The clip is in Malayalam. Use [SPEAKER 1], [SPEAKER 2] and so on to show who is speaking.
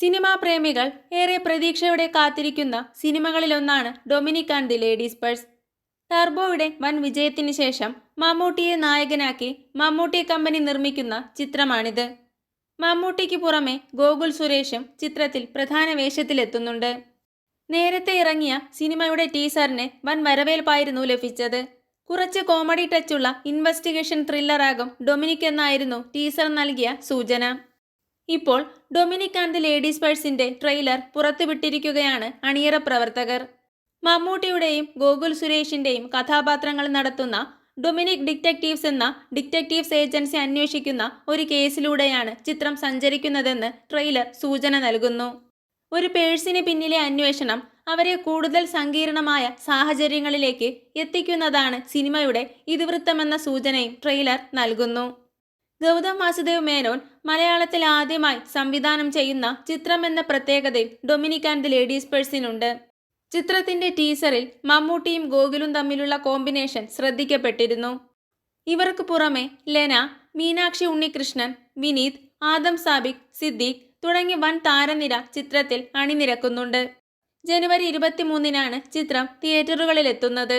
[SPEAKER 1] സിനിമാ പ്രേമികൾ ഏറെ പ്രതീക്ഷയോടെ കാത്തിരിക്കുന്ന സിനിമകളിലൊന്നാണ് Dominic and the ladies purse. ടർബോയുടെ വൻ വിജയത്തിന് ശേഷം മമ്മൂട്ടിയെ നായകനാക്കി മമ്മൂട്ടി കമ്പനി നിർമ്മിക്കുന്ന ചിത്രമാണിത്. മമ്മൂട്ടിക്ക് പുറമെ ഗോകുൽ സുരേഷും ചിത്രത്തിൽ പ്രധാന വേഷത്തിലെത്തുന്നുണ്ട്. നേരത്തെ ഇറങ്ങിയ സിനിമയുടെ ടീസറിന് വൻ വരവേൽപ്പായിരുന്നു ലഭിച്ചത്. കുറച്ച് കോമഡി ടച്ചുള്ള ഇൻവെസ്റ്റിഗേഷൻ ത്രില്ലറാകും ഡൊമിനിക് എന്നായിരുന്നു ടീസർ നൽകിയ സൂചന. ഇപ്പോൾ ഡൊമിനിക് ആൻഡ് ദി ലേഡീസ് പേഴ്സിന്റെ ട്രെയിലർ പുറത്തുവിട്ടിരിക്കുകയാണ് അണിയറ പ്രവർത്തകർ. മമ്മൂട്ടിയുടെയും ഗോകുൽ സുരേഷിന്റെയും കഥാപാത്രങ്ങൾ നടത്തുന്ന ഡൊമിനിക് ഡിറ്റക്റ്റീവ്സ് എന്ന ഡിറ്റക്റ്റീവ്സ് ഏജൻസി അന്വേഷിക്കുന്ന ഒരു കേസിലൂടെയാണ് ചിത്രം സഞ്ചരിക്കുന്നതെന്ന് ട്രെയിലർ സൂചന നൽകുന്നു. ഒരു പേഴ്സിന് പിന്നിലെ അന്വേഷണം അവരെ കൂടുതൽ സങ്കീർണമായ സാഹചര്യങ്ങളിലേക്ക് എത്തിക്കുന്നതാണ് സിനിമയുടെ ഇതിവൃത്തമെന്ന സൂചനയും ട്രെയിലർ നൽകുന്നു. ഗൗതം വാസുദേവ് മേനോൻ മലയാളത്തിൽ ആദ്യമായി സംവിധാനം ചെയ്യുന്ന ചിത്രം എന്ന പ്രത്യേകതയും ഡൊമിനിക് ആൻഡ് ദി ലേഡീസ് പേഴ്സിനുണ്ട്. ചിത്രത്തിന്റെ ടീസറിൽ മമ്മൂട്ടിയും ഗോകുലും തമ്മിലുള്ള കോമ്പിനേഷൻ ശ്രദ്ധിക്കപ്പെട്ടിരുന്നു. ഇവർക്ക് പുറമെ ലെന മീനാക്ഷി ഉണ്ണികൃഷ്ണൻ വിനീത് ആദം സാബിക് സിദ്ദീഖ് തുടങ്ങി വൻ താരനിര ചിത്രത്തിൽ അണിനിരക്കുന്നുണ്ട്. ജനുവരി ഇരുപത്തിമൂന്നിനാണ് ചിത്രം തിയേറ്ററുകളിലെത്തുന്നത്.